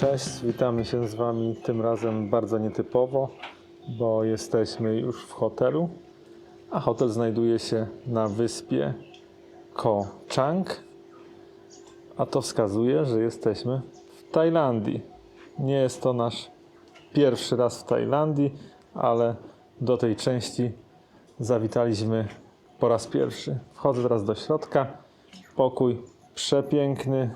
Cześć, witamy się z Wami tym razem bardzo nietypowo, bo jesteśmy już w hotelu, a hotel znajduje się na wyspie Ko Chang, a to wskazuje, że jesteśmy w Tajlandii. Nie jest to nasz pierwszy raz w Tajlandii, ale do tej części zawitaliśmy po raz pierwszy. Wchodzę teraz do środka. Pokój przepiękny,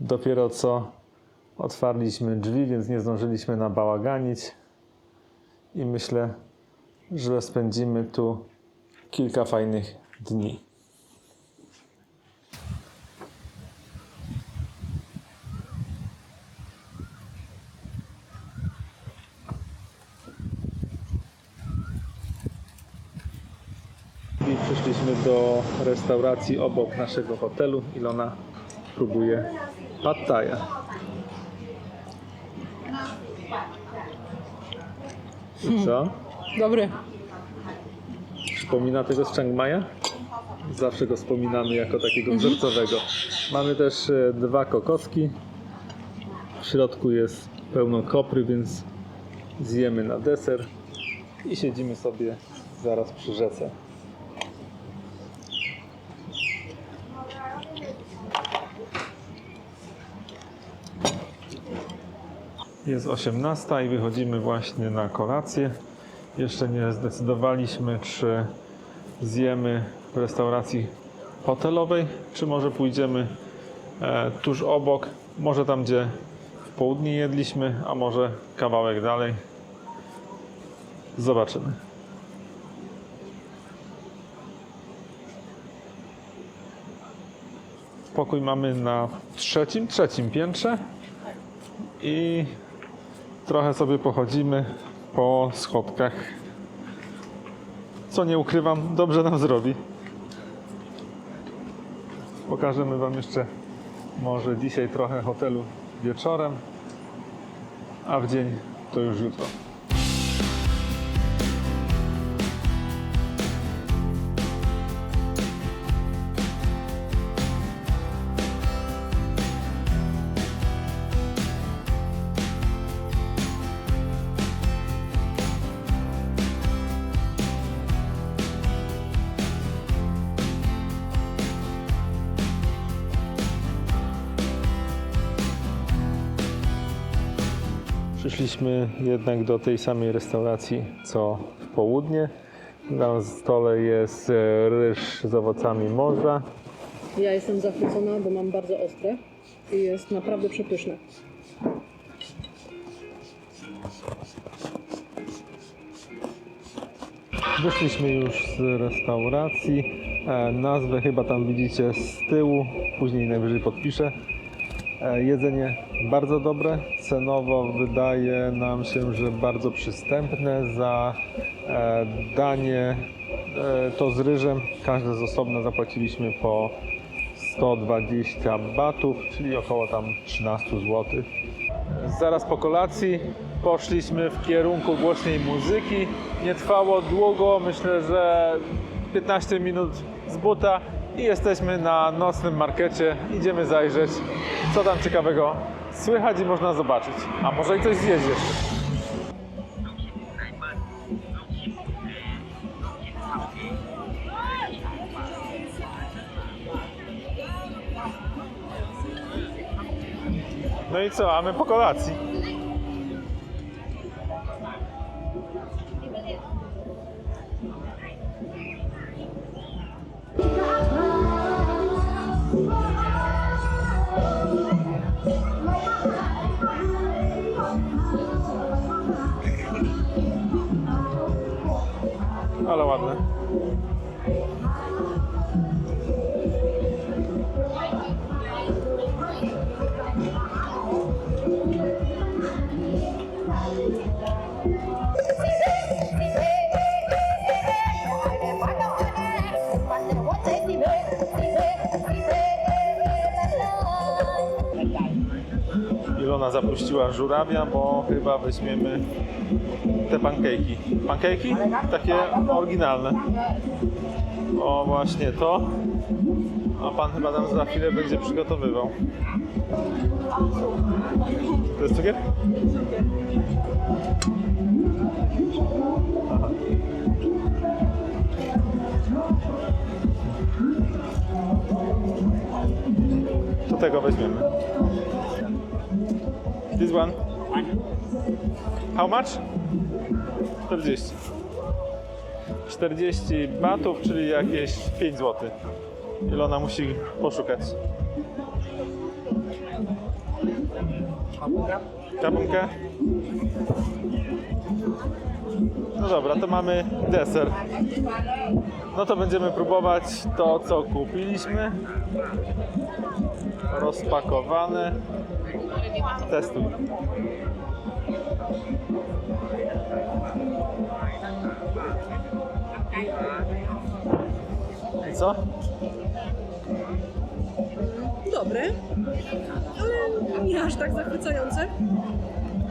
Dopiero co otwarliśmy drzwi, więc nie zdążyliśmy nabałaganić. I myślę, że spędzimy tu kilka fajnych dni. Przyszliśmy do restauracji obok naszego hotelu. Ilona próbuje thaja. I co? Dobry. Przypomina tego z Chiang Maja? Zawsze go wspominamy jako takiego wzorcowego. Mamy też e, dwa kokoski. W środku jest pełno kopry, więc zjemy na deser i siedzimy sobie zaraz przy rzece. Jest 18 i wychodzimy właśnie na kolację. Jeszcze nie zdecydowaliśmy, czy zjemy w restauracji hotelowej, czy może pójdziemy e, tuż obok, może tam, gdzie w południe jedliśmy, a może kawałek dalej. Zobaczymy. Pokój mamy na trzecim, trzecim piętrze i trochę sobie pochodzimy po schodkach. Co nie ukrywam, dobrze nam zrobi. Pokażemy Wam jeszcze może dzisiaj trochę hotelu wieczorem, a w dzień to już jutro. Przyszliśmy jednak do tej samej restauracji co w południe. Na stole jest e, ryż z owocami morza. Ja jestem zachwycona, bo mam bardzo ostre i jest naprawdę przepyszne. Wyszliśmy już z restauracji. E, nazwę chyba tam widzicie z tyłu, później najwyżej podpiszę. E, jedzenie bardzo dobre. Cenowo wydaje nam się, że bardzo przystępne. Za e, danie e, to z ryżem, każde z osobna zapłaciliśmy po 120 batów, czyli około tam 13 zł. Zaraz po kolacji poszliśmy w kierunku głośnej muzyki. Nie trwało długo, myślę, że 15 minut z buta i jesteśmy na nocnym markecie. Idziemy zajrzeć, co tam ciekawego słychać i można zobaczyć. A może i coś zjeść jeszcze. No i co, a my po kolacji. Ładne. Ilona zapuściła żurawia, bo chyba weźmiemy te pankejki. Pankejki? Takie oryginalne. O, właśnie to. A pan chyba tam za chwilę będzie przygotowywał. jest cukier? To tego weźmiemy. This one. How much? 40. 40 batów, czyli jakieś 5 zł. Ilona musi poszukać. Kapunkę? No dobra, to mamy deser. No to będziemy próbować to, co kupiliśmy. Rozpakowane. Testuj. I co? Dobre, ale nie aż tak zachwycające.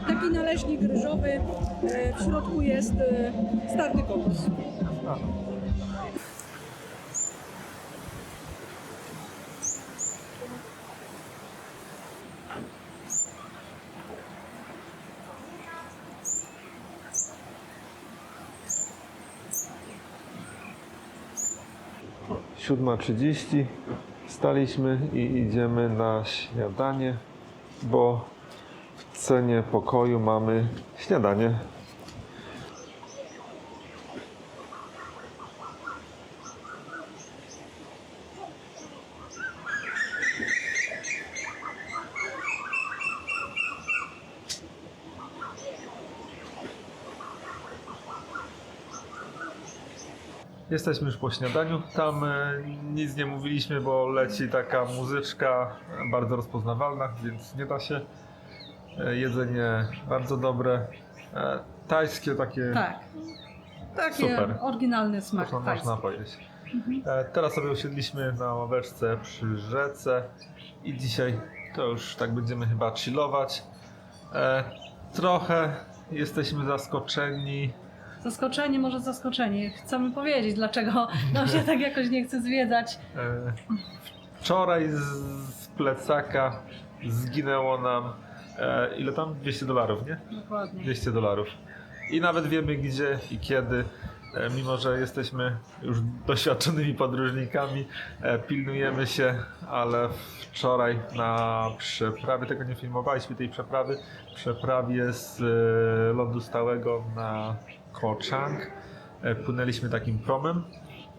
Taki naleśnik ryżowy, e, w środku jest e, starty kokos. Siódma trzydzieści staliśmy i idziemy na śniadanie, bo w cenie pokoju mamy śniadanie. Jesteśmy już po śniadaniu. Tam e, nic nie mówiliśmy, bo leci taka muzyczka bardzo rozpoznawalna, więc nie da się. E, jedzenie bardzo dobre. E, tajskie takie. Tak. Taki Super. oryginalny To smak tajski. można powiedzieć. E, teraz sobie usiedliśmy na ławeczce przy rzece i dzisiaj to już tak będziemy chyba chillować. Trochę jesteśmy zaskoczeni. Zaskoczenie, może zaskoczenie. Chcemy powiedzieć, dlaczego nam się tak jakoś nie chce zwiedzać. E, Wczoraj z, z plecaka zginęło nam e, ile tam? 200 dolarów, nie? Dokładnie. 200 dolarów. I nawet wiemy gdzie i kiedy, e, mimo że jesteśmy już doświadczonymi podróżnikami, e, pilnujemy się, ale wczoraj na przeprawie, tego nie filmowaliśmy, tej przeprawy, przeprawie z e, lądu stałego na Ko Chang, e, płynęliśmy takim promem.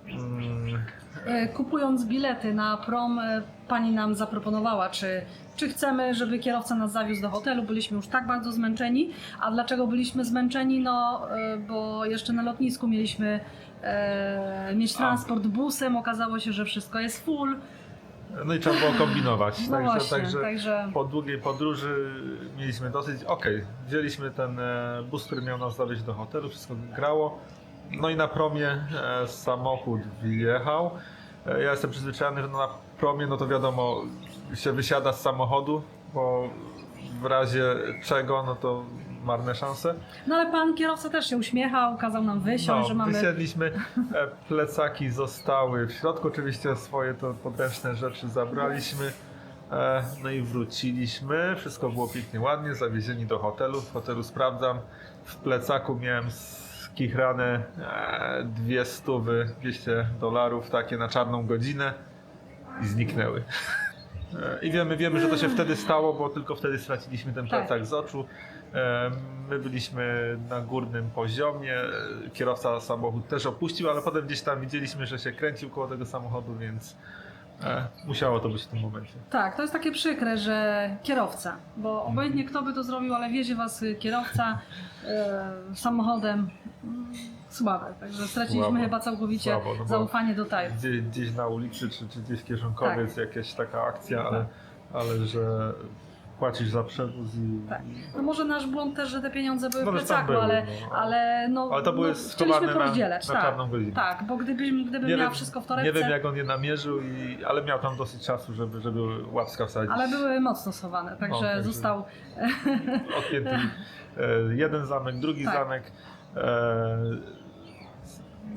Mm, E, Kupując bilety na prom, e, pani nam zaproponowała, czy, czy chcemy, żeby kierowca nas zawiózł do hotelu. Byliśmy już tak bardzo zmęczeni. A dlaczego byliśmy zmęczeni? No, bo jeszcze na lotnisku mieliśmy e, mieć transport busem. Okazało się, że wszystko jest full. No i trzeba było kombinować. No także, właśnie, także także po długiej podróży mieliśmy dosyć. Okej, wzięliśmy ten e, bus, który miał nas zawieźć do hotelu, wszystko grało. No i na promie e, samochód wjechał. E, ja jestem przyzwyczajony, że na promie, no to wiadomo, się wysiada z samochodu, bo w razie czego, no to marne szanse. No ale pan kierowca też się uśmiechał, kazał nam wysiąść, że mamy. Wysiedliśmy, e, plecaki zostały w środku, oczywiście swoje to podręczne rzeczy zabraliśmy. E, No i wróciliśmy, wszystko było pięknie, ładnie, zawiezieni do hotelu. W hotelu sprawdzam, w plecaku miałem skichrane e, dwie stówy, 200 dolarów, takie na czarną godzinę i zniknęły. I wiemy, wiemy, że to się wtedy stało, bo tylko wtedy straciliśmy ten Tak. plecak z oczu. My byliśmy na górnym poziomie, kierowca samochód też opuścił, ale potem gdzieś tam widzieliśmy, że się kręcił koło tego samochodu, więc e, musiało to być w tym momencie. Tak, to jest takie przykre, że kierowca, bo obojętnie kto by to zrobił, ale wiezie was y, kierowca e, samochodem. mm, Słabe, także straciliśmy Słabo. chyba całkowicie Słabo, no zaufanie do tajów. Gdzie, gdzieś na ulicy, czy, czy gdzieś kieszonkowiec, jakaś taka akcja, ale, ale że płacisz za przewóz i... Tak. No może nasz błąd też, że te pieniądze były No, w plecaku, były, ale, no. ale no, Ale to były no, schowane chcieliśmy na- na tak. czarną godzinę. Tak, bo gdybym, gdybym Nie miała wiem, wszystko w nie torebce, wiem jak on je namierzył, i, ale miał tam dosyć czasu, żeby, żeby łapska wsadzić. ale były mocno schowane, także także- został odpięty e, jeden zamek, drugi Tak. zamek. E,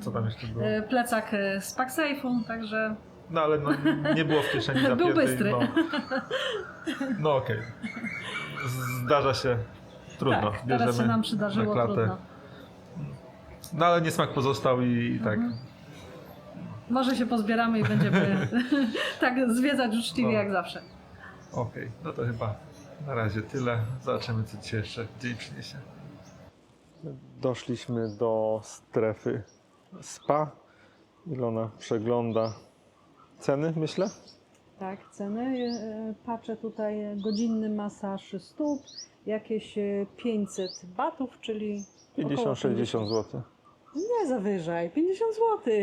co tam jeszcze było? e, plecak z PackSafe'u, także No ale no, nie było w kieszeni Był zapiętej. bystry. No, no okej. zdarza się trudno. tak, teraz się Bierzemy nam na przydarzyło trudno. No ale niesmak pozostał i, i tak. Mhm. Może się pozbieramy i będziemy tak zwiedzać uczciwie No. jak zawsze. Okej, no to chyba na razie tyle. Zobaczymy, co dzisiaj jeszcze dzień przyniesie. Doszliśmy do strefy spa. Ilona przegląda ceny, myślę. Tak, ceny. e, Patrzę tutaj e, godzinny masaż stóp, jakieś e, 500 batów, czyli około 50-60 zł. Nie zawyżaj, 50 zł.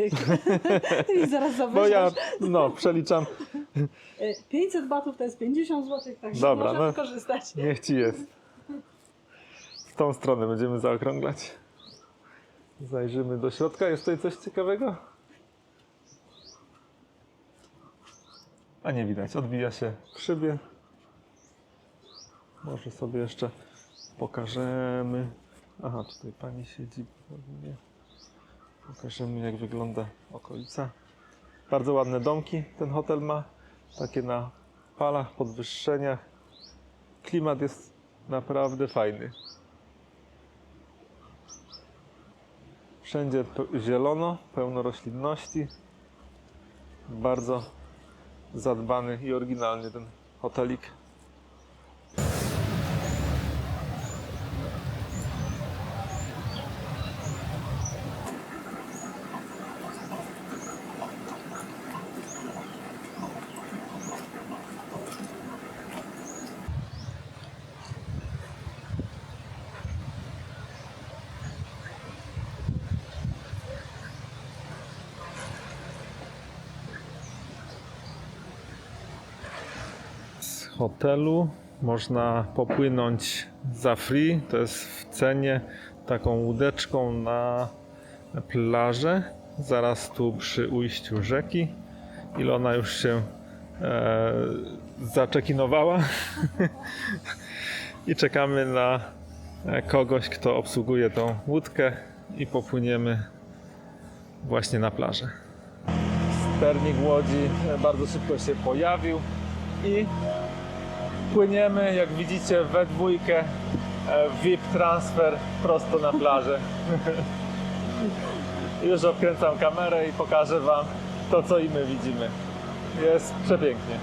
I zaraz zawyżasz. Bo ja, no, przeliczam. E, 500 batów to jest 50 zł, także Dobra, możemy no. korzystać. Niech ci jest. W tą stronę będziemy zaokrąglać. Zajrzymy do środka. Jest tutaj coś ciekawego? A nie widać, odbija się w szybie. Może sobie jeszcze pokażemy. Aha, tutaj pani siedzi. Pokażemy jak wygląda okolica. Bardzo ładne domki ten hotel ma. Takie na palach, podwyższeniach. Klimat jest naprawdę fajny. Wszędzie zielono, pełno roślinności. Bardzo zadbany i oryginalny ten hotelik. Hotelu można popłynąć za free, to jest w cenie taką łódeczką na plażę, zaraz tu przy ujściu rzeki. Ilona już się e, zaczekinowała i czekamy na e, kogoś, kto obsługuje tą łódkę i popłyniemy właśnie na plażę. Sternik łodzi bardzo szybko się pojawił i płyniemy, jak widzicie, we dwójkę e, VIP transfer prosto na plażę. Już odkręcam kamerę i pokażę Wam to, co i my widzimy. Jest przepięknie.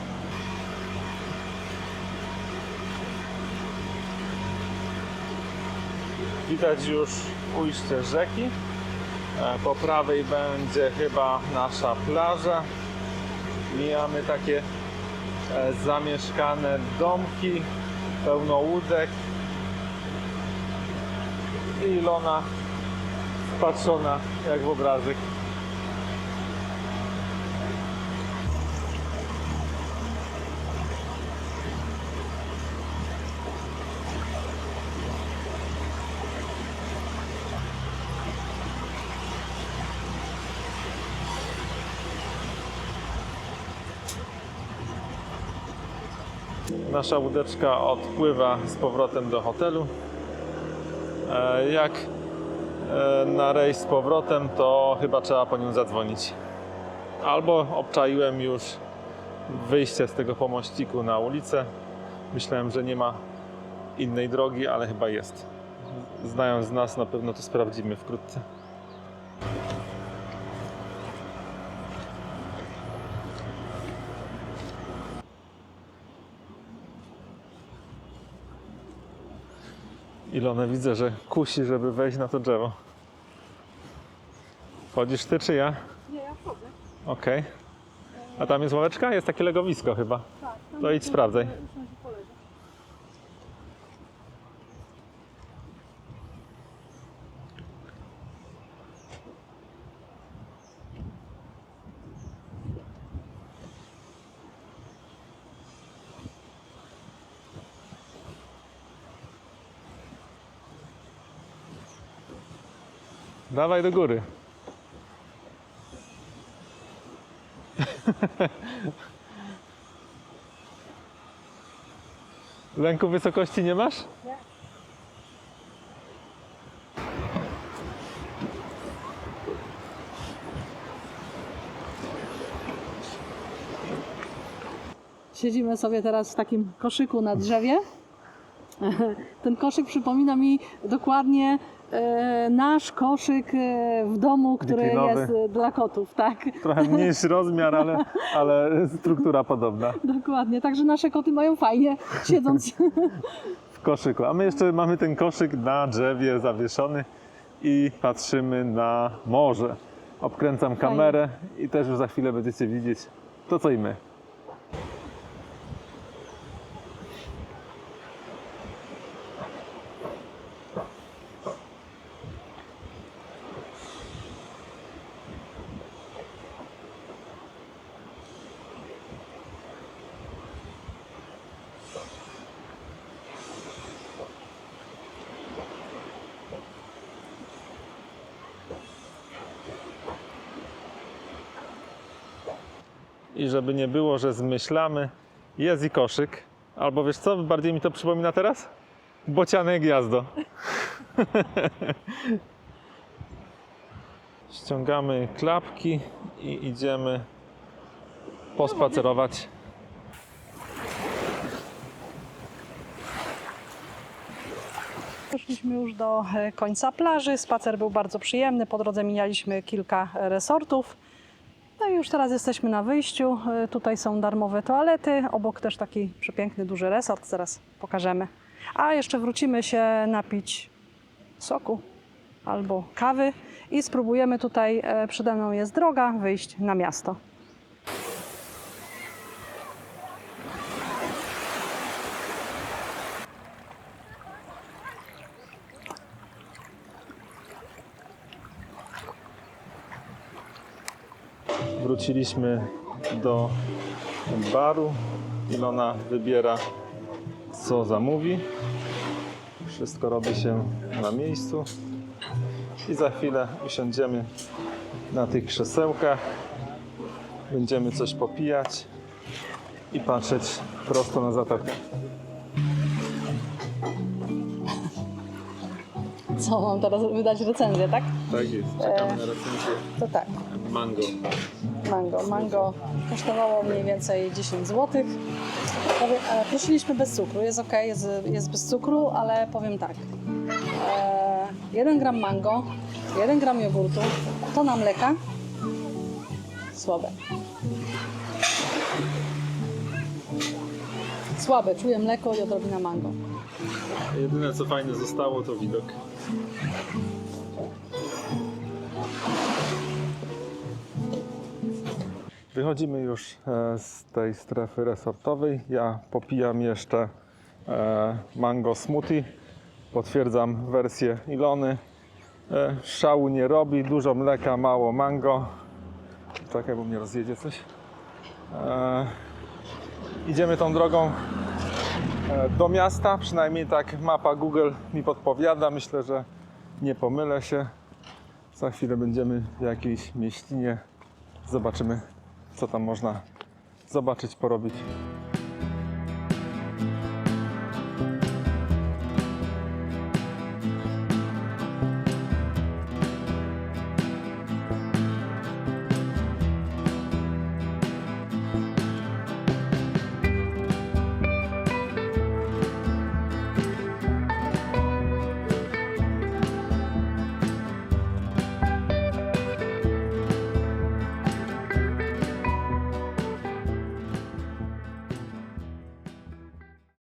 Widać już ujście rzeki. E, Po prawej będzie chyba nasza plaża. Mijamy takie zamieszkane domki, pełno łódek. I Ilona wpatrzona jak w obrazek. Nasza łódeczka odpływa z powrotem do hotelu. E, Jak e, na rejs z powrotem, to chyba trzeba po nią zadzwonić. Albo obczaiłem już wyjście z tego pomościku na ulicę. Myślałem, że nie ma innej drogi, ale chyba jest. Znając nas, na pewno to sprawdzimy wkrótce. Ilone widzę, że kusi, żeby wejść na to drzewo. Wchodzisz ty czy ja? Nie, ja wchodzę. Okej. A tam jest ławeczka? Jest takie legowisko chyba. Tak. To idź sprawdzaj. Dawaj do góry. Lęku wysokości nie masz? Nie. Siedzimy sobie teraz w takim koszyku na drzewie. Ten koszyk przypomina mi dokładnie e, nasz koszyk e, w domu, który Wiklinowy. jest e, dla kotów, tak? Trochę mniejszy rozmiar, ale, ale struktura podobna Dokładnie, także nasze koty mają fajnie siedząc. w koszyku. A my jeszcze mamy ten koszyk na drzewie zawieszony i patrzymy na morze. Obkręcam kamerę i też już za chwilę będziecie widzieć to, co i my. Żeby nie było, że zmyślamy, jest i koszyk. Albo wiesz co, bardziej mi to przypomina teraz? Bociane gniazdo. Ściągamy klapki i idziemy pospacerować. Doszliśmy już do e, końca plaży. Spacer był bardzo przyjemny. Po drodze mijaliśmy kilka resortów. No i już teraz jesteśmy na wyjściu. E, Tutaj są darmowe toalety. Obok też taki przepiękny, duży resort. Zaraz pokażemy. A jeszcze wrócimy się napić soku albo kawy i spróbujemy tutaj, e, przede mną jest droga, wyjść na miasto. Wróciliśmy do baru. Ilona wybiera, co zamówi. Wszystko robi się na miejscu. I za chwilę usiądziemy na tych krzesełkach. Będziemy coś popijać i patrzeć prosto na zatokę. Co, mam teraz wydać recenzję, tak? Tak jest, czekamy na recenzję To tak. mango. Mango. Mango kosztowało mniej więcej 10 zł. E, prosiliśmy bez cukru, jest ok, jest, jest bez cukru, ale powiem tak. E, 1 gram mango, 1 gram jogurtu, tona mleka. Słabe. Słabe, czuję mleko i odrobina mango. Jedyne co fajne zostało to widok. Wychodzimy już e, z tej strefy resortowej. Ja popijam jeszcze e, mango smoothie. Potwierdzam wersję Ilony. E, Szału nie robi, dużo mleka, mało mango. Czekaj, bo mnie rozjedzie coś. Idziemy tą drogą do miasta, przynajmniej tak mapa Google mi podpowiada. Myślę, że nie pomylę się. Za chwilę będziemy w jakiejś mieścinie. Zobaczymy, co tam można zobaczyć, porobić.